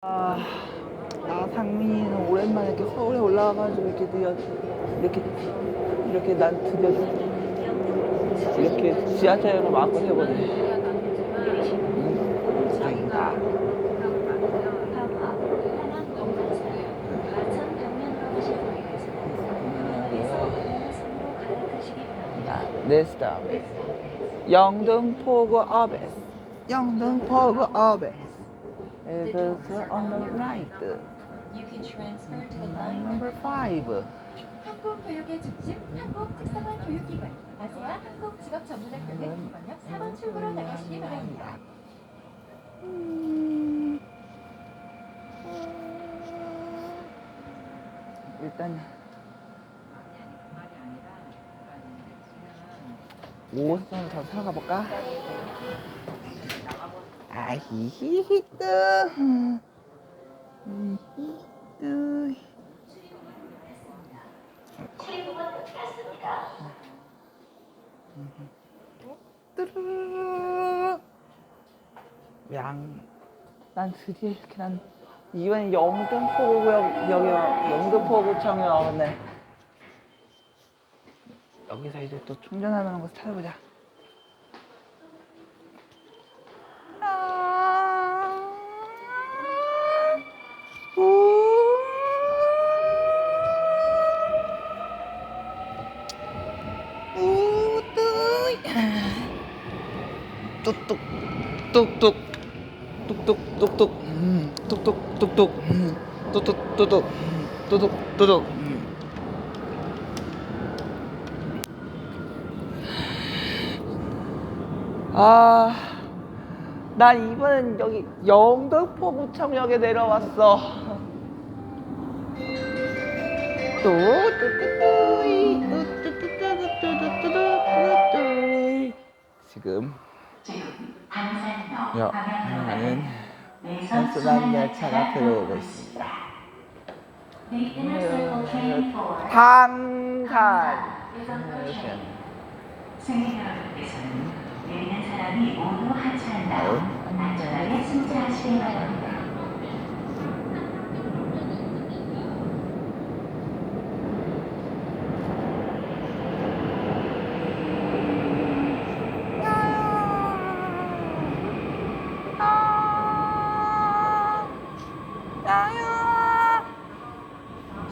아, 나 상민이는 오랜만에 이렇게 서울에 올라와가지고 이렇게 드디어 이렇게 이렇게 난 드디어 이렇게 지하철을 마음껏 해보네. 음, 다행이다. 내 스타일. 영등포구 어베스. 영등포구 어베스. It is on the right. You can transfer to the line Number five. 한국 교육의 중심 한국 특성화 교육기관 아세아 한국 직업 전문학교는 번역 4번 출구로 나가시기 바랍니다. 음. 일단 옷을 더 사가 볼까? 아 히히히뜨 히히뜨 뚜루루루 양, 난 드디어 이렇게 난 이번 영등포구역 여기 영등포구청에 와봤네. 여기서 이제 또 충전하는 곳 찾아보자. 뚝뚝 뚝뚝 뚝뚝 뚝뚝 음, 뚝뚝 뚝뚝 음, 뚝뚝 뚝뚝 음, 뚝뚝 뚝뚝 음. 아, 난 이번엔 여기 영등포구청역에 내려왔어. 지금 여 하나는 단순한 열차가 들어오고 있습니다. 당산 승객 여러분께서는 내리는 사람이 모두 하차한 다음 안전하게 승차하시기 바랍니다.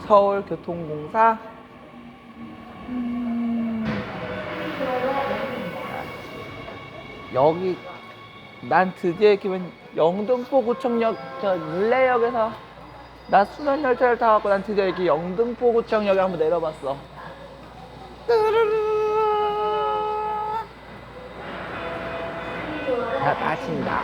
서울교통공사 음, 여기 난 드디어 이렇게 영등포구청역 저 물레역에서 나 순환 열차를 타갖고 난 드디어 이렇게 영등포구청역에 한번 내려봤어. 자, 마친다.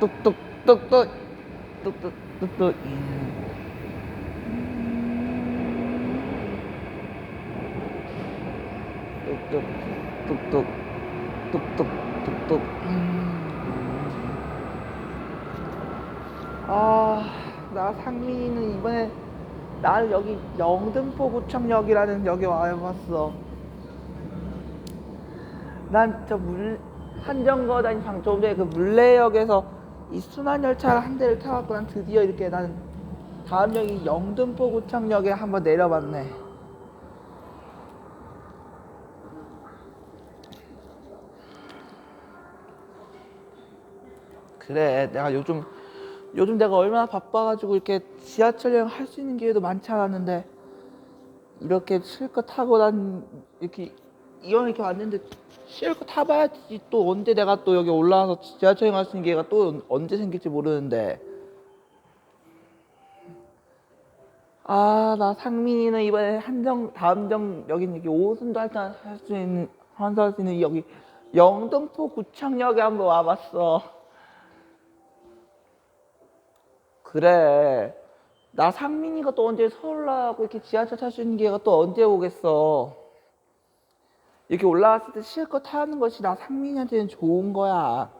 뚝뚝뚝뚝. 뚝뚝뚝뚝. 뚝뚝 뚝뚝. 뚝뚝 아나 상민이는 이번에 나를 여기 영등포 구청역이라는 여기 와봤어. 난 저 물 한정거 다닌 방 조금 전에 그 물레역에서 이 순환 열차 한 대를 타갖고 난 드디어 이렇게 난 다음 역이 영등포 구청역에 한번 내려봤네. 그래, 내가 요즘 요즘 내가 얼마나 바빠가지고 이렇게 지하철 여행 할 수 있는 기회도 많지 않았는데 이렇게 실컷 타고 난 이렇게 이왕 이렇게 왔는데 실컷 타봐야지. 또 언제 내가 또 여기 올라와서 지하철 여행 할수 있는 기회가 또 언제 생길지 모르는데. 아 나 상민이는 이번에 한정 다음 정 여기는 여기 오순도 할수 있는 환수할 수 있는 여기 영등포 구청역에 한번 와봤어. 그래. 나 상민이가 또 언제 서울 나가고 이렇게 지하철 탈 수 있는 기회가 또 언제 오겠어 이렇게 올라왔을 때 실컷 타는 것이 나 상민이한테는 좋은 거야.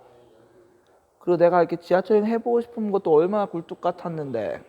그리고 내가 이렇게 지하철 해보고 싶은 것도 얼마나 굴뚝 같았는데